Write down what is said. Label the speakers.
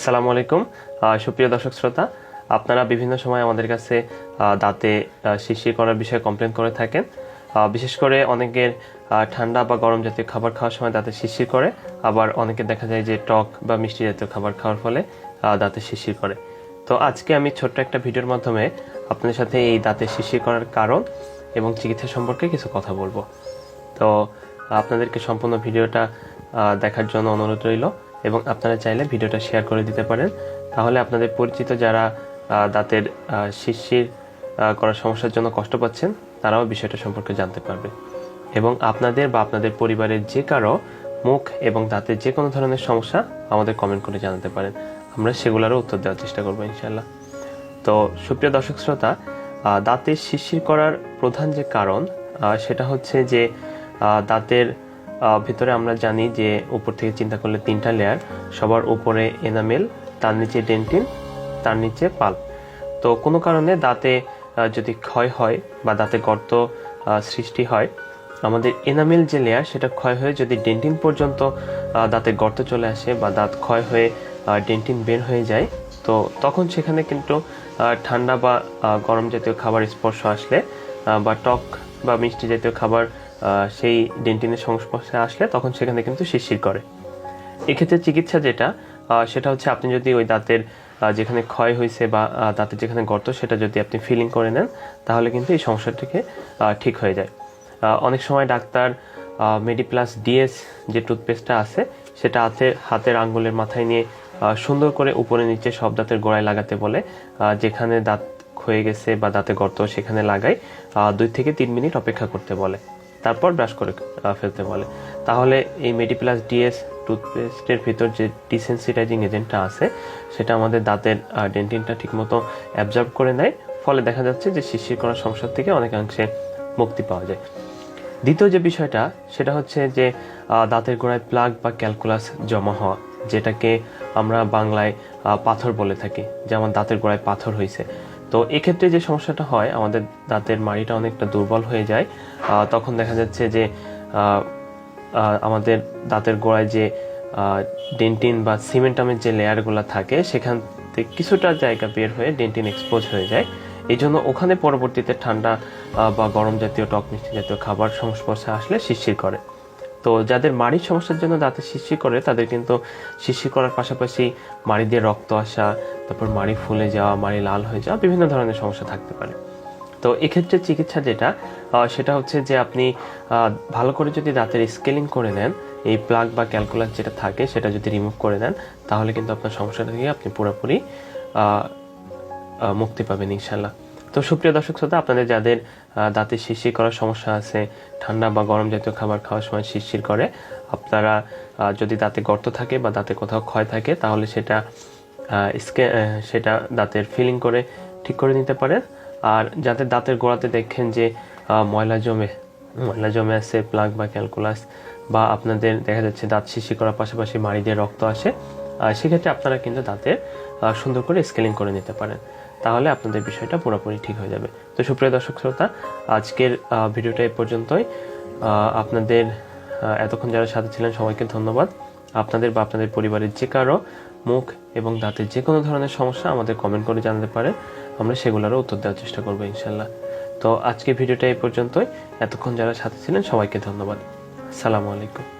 Speaker 1: আসসালামু আলাইকুম। সুপ্রিয় দর্শক শ্রোতা আপনারা বিভিন্ন সময় আমাদের কাছে দাঁতে আহ, শিরশির করার বিষয়ে কমপ্লেন করে থাকেন। বিশেষ করে অনেকের ঠান্ডা বা গরম জাতীয় খাবার খাওয়ার সময় দাঁতে শিরশির করে। আবার অনেকে দেখা যায় যে টক বা মিষ্টি জাতীয় খাবার খাওয়ার ফলে দাঁতে শিরশির করে। তো আজকে আমি ছোট্ট একটা ভিডিওর মাধ্যমে আপনাদের সাথে এই দাঁতে শিরশির করার কারণ এবং চিকিৎসা সম্পর্কে কিছু কথা বলব। তো আপনাদেরকে সম্পূর্ণ ভিডিওটা দেখার জন্য অনুরোধ রইল। এবং আপনারা চাইলে ভিডিওটা শেয়ার করে দিতে পারেন। তাহলে আপনাদের পরিচিত যারা দাঁতের শিরশির করার সমস্যার জন্য কষ্ট পাচ্ছেন, তারাও বিষয়টা সম্পর্কে জানতে পারবে। এবং আপনাদের বা আপনাদের পরিবারের যে কারও মুখ এবং দাঁতের যে কোনো ধরনের সমস্যা আমাদের কমেন্ট করে জানাতে পারেন। আমরা সেগুলোরও উত্তর দেওয়ার চেষ্টা করব ইনশাল্লাহ তো সুপ্রিয় দর্শক শ্রোতা দাঁতের শিরশির করার প্রধান যে কারণ সেটা হচ্ছে যে দাঁতের ভিতরে আমরা জানি যে উপর থেকে চিন্তা করলে তিনটা লেয়ার সবার উপরে এনামেল তার নিচে ডেন্টিন তার নিচে পাল তো কোনো কারণে দাঁতে যদি ক্ষয় হয় বা দাঁতে গর্ত সৃষ্টি হয়, আমাদের এনামেল যে লেয়ার সেটা ক্ষয় হয়ে যদি ডেন্টিন পর্যন্ত দাঁতে গর্ত চলে আসে বা দাঁত ক্ষয় হয়ে ডেন্টিন বের হয়ে যায়, তো তখন সেখানে কিন্তু ঠান্ডা বা গরম জাতীয় খাবার স্পর্শ আসলে বা টক বা মিষ্টি জাতীয় খাবার সেই ডেন্টিনের সংস্পর্শে আসলে তখন সেখানে কিন্তু শিরশির করে। এক্ষেত্রে চিকিৎসা যেটা সেটা হচ্ছে আপনি যদি ওই দাঁতের যেখানে ক্ষয় হয়েছে বা দাঁতের যেখানে গর্ত, সেটা যদি আপনি ফিলিং করে নেন, তাহলে কিন্তু এই সমস্যাটিকে ঠিক হয়ে যায়। অনেক সময় ডাক্তার মেডিপ্লাস ডিএস যে টুথপেস্টটা আছে, সেটা হাতে, হাতের আঙ্গুলের মাথায় নিয়ে সুন্দর করে উপরে নিচে সব দাঁতের গোড়ায় লাগাতে বলে যেখানে দাঁত ক্ষয়ে গেছে বা দাঁতে গর্ত সেখানে লাগাই দুই থেকে তিন মিনিট অপেক্ষা করতে বলে। তারপর ব্রাশ করে ফেলতে বলে। তাহলে এই মেডিপ্লাস ডিএস টুথপেস্টের ভিতর যে ডিসেন্সিটাইজিং এজেন্টটা আছে, সেটা আমাদের দাঁতের ডেন্টিনটা ঠিকমতো অ্যাবজর্ব করে নেয়। ফলে দেখা যাচ্ছে যে শিশির করার সমস্যা থেকে অনেকাংশে মুক্তি পাওয়া যায়। দ্বিতীয় যে বিষয়টা, সেটা হচ্ছে যে দাঁতের গোড়ায় প্লাগ বা ক্যালকুলাস জমা হওয়া, যেটাকে আমরা বাংলায় পাথর বলে থাকি যেমন দাঁতের গোড়ায় পাথর হয়েছে তো এক্ষেত্রে যে সমস্যাটা হয়, আমাদের দাঁতের মাড়িটা অনেকটা দুর্বল হয়ে যায় তখন দেখা যাচ্ছে যে আমাদের দাঁতের গোড়ায় যে ডেন্টিন বা সিমেন্টামের যে লেয়ারগুলো থাকে, সেখান থেকে কিছুটা জায়গা বের হয়ে ডেন্টিন এক্সপোজ হয়ে যায়। এই জন্য ওখানে পরবর্তীতে ঠান্ডা বা গরম জাতীয়, টক মিষ্টি জাতীয় খাবার সংস্পর্শে আসলে শিরশির করে। তো যাদের মাড়ির সমস্যার জন্য দাঁতে শিরশির করে, তাদের কিন্তু শিরশির করার পাশাপাশি মাড়ি দিয়ে রক্ত আসা, তারপর মাড়ি ফুলে যাওয়া, মাড়ি লাল হয়ে যাওয়া, বিভিন্ন ধরনের সমস্যা থাকতে পারে। তো এক্ষেত্রে চিকিৎসা যেটা সেটা হচ্ছে যে আপনি ভালো করে যদি দাঁতের স্কেলিং করে নেন, এই প্লাগ বা ক্যালকুলাস যেটা থাকে, সেটা যদি রিমুভ করে নেন, তাহলে কিন্তু আপনার সমস্যাটা থেকে আপনি পুরোপুরি মুক্তি পাবেন ইনশাল্লাহ। তো সুপ্রিয় দর্শক শ্রোতা, আপনাদের যাদের দাঁতে শিরশির করার সমস্যা আছে, ঠান্ডা বা গরম জাতীয় খাবার খাওয়ার সময় শিরশির করে, আপনারা যদি দাঁতে গর্ত থাকে বা দাঁতে কোথাও ক্ষয় থাকে, তাহলে সেটা স্কে- সেটা দাঁতের ফিলিং করে ঠিক করে নিতে পারেন। আর যাদের দাঁতের গোড়াতে দেখেন যে ময়লা জমে ময়লা জমে আছে, প্লাগ বা ক্যালকুলাস, বা আপনাদের দেখা যাচ্ছে দাঁত শিশি করার পাশাপাশি মাড়ি দিয়ে রক্ত আসে সেক্ষেত্রে আপনারা কিন্তু আহ, সুন্দর করে স্কেলিং করে নিতে পারেন। তাহলে আপনাদের বিষয়টা পুরোপুরি ঠিক হয়ে যাবে। তো সুপ্রিয় দর্শক শ্রোতা আজকের ভিডিওটা এই পর্যন্তই। আপনাদের এতক্ষণ যারা সাথে ছিলেন সবাইকে ধন্যবাদ। আপনাদের বা আপনাদের পরিবারের যে কারও মুখ এবং দাঁতের যে কোনো ধরনের সমস্যা আমাদের কমেন্ট করে জানাতে পারে। আমরা সেগুলোরও উত্তর দেওয়ার চেষ্টা করব ইনশাল্লাহ। তো আজকে ভিডিওটা এই পর্যন্তই। এতক্ষণ যারা সাথে ছিলেন সবাইকে ধন্যবাদ। সালামু আলাইকুম।